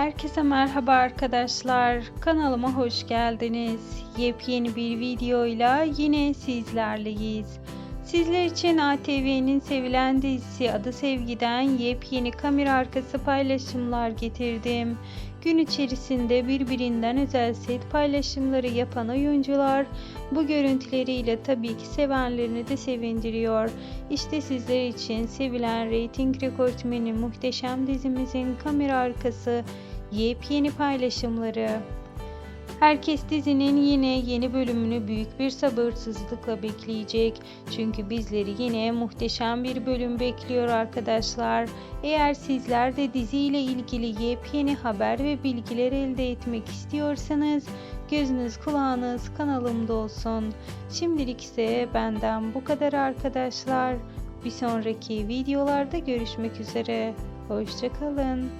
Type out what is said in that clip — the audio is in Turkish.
Herkese merhaba arkadaşlar. Kanalıma hoş geldiniz. Yepyeni bir videoyla yine sizlerleyiz. Sizler için ATV'nin sevilen dizisi Adı Sevgi'den yepyeni kamera arkası paylaşımlar getirdim. Gün içerisinde birbirinden özel set paylaşımları yapan oyuncular bu görüntüleriyle tabii ki sevenlerini de sevindiriyor. İşte sizler için sevilen reyting rekortmeni muhteşem dizimizin kamera arkası yepyeni paylaşımları. Herkes dizinin yine yeni bölümünü büyük bir sabırsızlıkla bekleyecek. Çünkü bizleri yine muhteşem bir bölüm bekliyor arkadaşlar. Eğer sizler de diziyle ilgili yepyeni haber ve bilgiler elde etmek istiyorsanız gözünüz kulağınız kanalımda olsun. Şimdilik ise benden bu kadar arkadaşlar. Bir sonraki videolarda görüşmek üzere. Hoşçakalın.